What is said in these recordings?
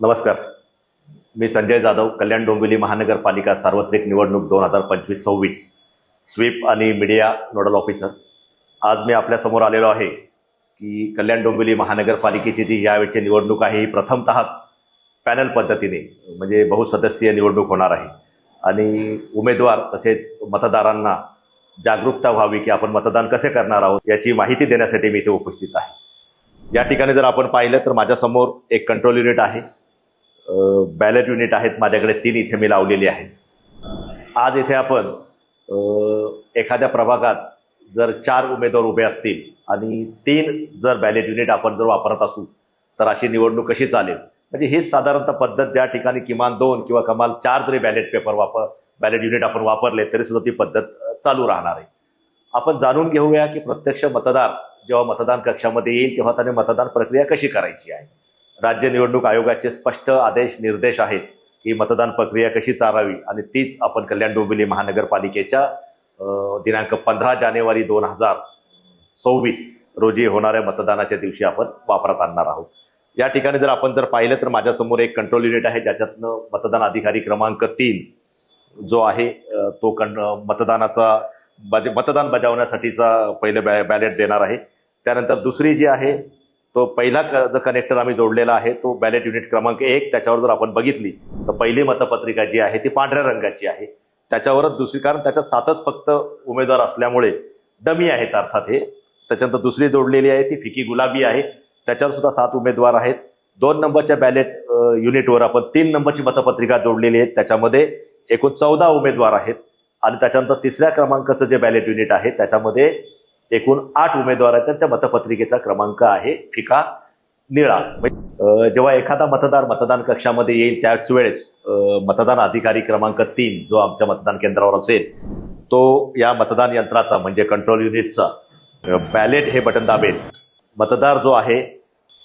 नमस्कार. मी संजय जाधव कल्याण डोंबिवली महानगरपालिका सार्वत्रिक निवडणूक दोन हजार पंचवीस सव्वीस स्वीप आणि मीडिया नोडल ऑफिसर. आज मी आपल्यासमोर आलेलो आहे की कल्याण डोंबिवली महानगरपालिकेची जी यावेळची निवडणूक आहे ही प्रथमतःच पॅनल पद्धतीने म्हणजे बहुसदस्यीय निवडणूक होणार आहे. आणि उमेदवार तसेच मतदारांना जागरूकता व्हावी की आपण मतदान कसे करणार आहोत याची माहिती देण्यासाठी मी इथे उपस्थित आहे. या ठिकाणी जर आपण पाहिलं तर माझ्यासमोर एक कंट्रोल युनिट आहे. बॅलेट युनिट आहेत माझ्याकडे तीन इथे मी लावलेली आहेत. आज इथे आपण एखाद्या प्रभागात जर चार उमेदवार उभे असतील आणि तीन जर बॅलेट युनिट आपण जर वापरत असू तर अशी निवडणूक कशी चालेल? म्हणजे हीच साधारणतः पद्धत ज्या ठिकाणी किमान दोन किंवा कमाल चार जरी बॅलेट पेपर वापर बॅलेट युनिट आपण वापरले तरी सुद्धा ती पद्धत चालू राहणार आहे. आपण जाणून घेऊया की प्रत्यक्ष मतदार जेव्हा मतदान कक्षामध्ये येईल तेव्हा त्याने मतदान प्रक्रिया कशी करायची आहे. राज्य निवडणूक आयोगाचे स्पष्ट आदेश निर्देश आहेत की मतदान प्रक्रिया कशी चालावी आणि तीच आपण कल्याण डोंबिवली महानगरपालिकेच्या दिनांक पंधरा जानेवारी दोन हजार सव्वीस रोजी होणाऱ्या मतदानाच्या दिवशी आपण वापरात आणणार आहोत. या ठिकाणी जर आपण जर पाहिलं तर माझ्यासमोर एक कंट्रोल युनिट आहे ज्याच्यातनं मतदान अधिकारी क्रमांक तीन जो आहे तो कं मतदानाचा बज मतदान बजावण्यासाठीचा पहिलं बॅ बॅलेट देणार आहे. त्यानंतर दुसरी जी आहे तो पहिला क जो कनेक्टर आम्ही जोडलेला आहे तो बॅलेट युनिट क्रमांक एक. त्याच्यावर जर आपण बघितली तर पहिली मतपत्रिका जी आहे ती पांढऱ्या रंगाची आहे. त्याच्यावरच दुसरी कारण त्याच्यात सातच फक्त उमेदवार असल्यामुळे डमी आहेत अर्थात हे. त्याच्यानंतर दुसरी जोडलेली आहे ती फिकी गुलाबी आहे. त्याच्यावर सुद्धा सात उमेदवार आहेत. दोन नंबरच्या बॅलेट युनिटवर आपण तीन नंबरची मतपत्रिका जोडलेली आहे. त्याच्यामध्ये एकूण चौदा उमेदवार आहेत. आणि त्याच्यानंतर तिसऱ्या क्रमांकाचं जे बॅलेट युनिट आहे त्याच्यामध्ये एकूण आठ उमेदवार आहेत. त्या मतपत्रिकेचा क्रमांक आहे फिका निळा. म्हणजे, जेव्हा एखादा मतदार मतदान कक्षामध्ये येईल त्याच वेळेस मतदान अधिकारी क्रमांक तीन जो आमच्या मतदान केंद्रावर असेल तो या मतदान यंत्राचा म्हणजे कंट्रोल युनिटचा बॅलेट हे बटन दाबेल. मतदार जो आहे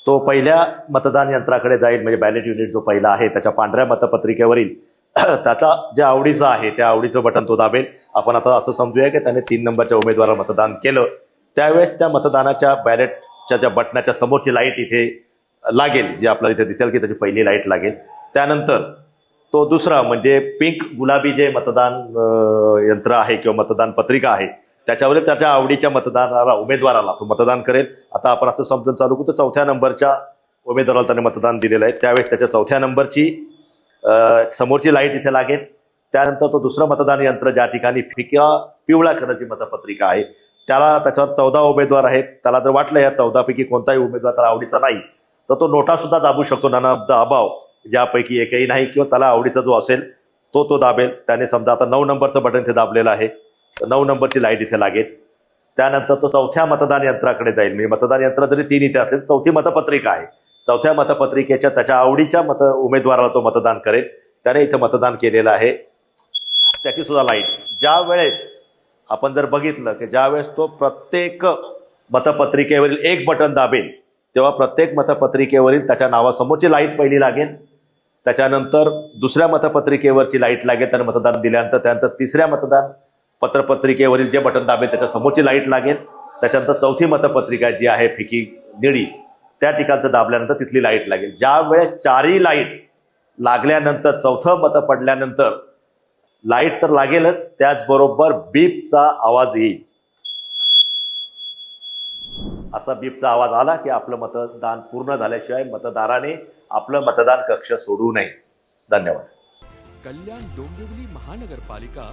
तो पहिल्या मतदान यंत्राकडे जाईल म्हणजे बॅलेट युनिट जो पहिला आहे त्याच्या पांढऱ्या मतपत्रिकेवरील त्याचा जे आवडीचं आहे त्या आवडीचं बटन तो दाबेल. आपण आता असं समजूया की त्याने तीन नंबरच्या उमेदवाराला मतदान केलं. त्यावेळेस त्या मतदानाच्या बॅलेटच्या ज्या बटनाच्या समोरची लाइट इथे लागेल जी आपल्याला इथे दिसेल की त्याची पहिली लाइट लागेल. त्यानंतर तो दुसरा म्हणजे पिंक गुलाबी जे मतदान यंत्र आहे किंवा मतदान पत्रिका आहे त्याच्यावर त्याच्या आवडीच्या मतदाराला उमेदवाराला तो मतदान करेल. आता आपण असं समजून चालू करू तर चौथ्या नंबरच्या उमेदवाराला त्याने मतदान दिलेलं आहे. त्यावेळेस त्याच्या चौथ्या नंबरची समोरची लाइट इथे लागेल. त्यानंतर तो दुसरं मतदान यंत्र ज्या ठिकाणी फिक्या पिवळ्या कलरची मतपत्रिका आहे त्याला त्याच्यावर चौदा उमेदवार आहेत. त्याला जर वाटलं या चौदापैकी कोणताही उमेदवार त्याला आवडीचा नाही. तर तो नोटा सुद्धा दाबू शकतो. नाना ऑफ द ज्यापैकी एकही नाही किंवा त्याला आवडीचा जो असेल तो तो दाबेल. त्याने समजा आता नऊ नंबरचं बटन इथे दाबलेलं आहे. तर नऊ नंबरची लाइट इथे लागेल. त्यानंतर तो चौथ्या मतदान यंत्राकडे जाईल. म्हणजे मतदान यंत्र जरी तीन इथे असेल चौथी मतपत्रिका आहे. चौथ्या मतपत्रिकेच्या त्याच्या आवडीच्या मत उमेदवाराला तो मतदान करेल. त्याने इथं मतदान केलेलं आहे. त्याची सुद्धा लाइट. ज्या वेळेस आपण जर बघितलं की ज्या वेळेस तो प्रत्येक मतपत्रिकेवरील एक बटन दाबेल तेव्हा प्रत्येक मतपत्रिकेवरील त्याच्या नावासमोरची लाइट पहिली लागेल. त्याच्यानंतर दुसऱ्या मतपत्रिकेवरची लाइट लागेल त्याने मतदान दिल्यानंतर त्यानंतर तिसऱ्या मतदान पत्रपत्रिकेवरील जे बटन दाबेल त्याच्या समोरची लाइट लागेल. त्याच्यानंतर चौथी मतपत्रिका जी आहे फिकी निडी त्या ठिकाणचं दाबल्यानंतर तिथली लाइट लागेल. ज्या वेळेस चारही लाइट लागल्यानंतर चौथं मतं पडल्यानंतर लाइट तर लागेलच त्याचबरोबर बीपचा आवाज येईल. असा बीपचा आवाज आला की आपलं मतदान पूर्ण झाल्याशिवाय मतदाराने आपलं मतदान कक्ष सोडू नये. धन्यवाद. कल्याण डोंबिवली महानगरपालिका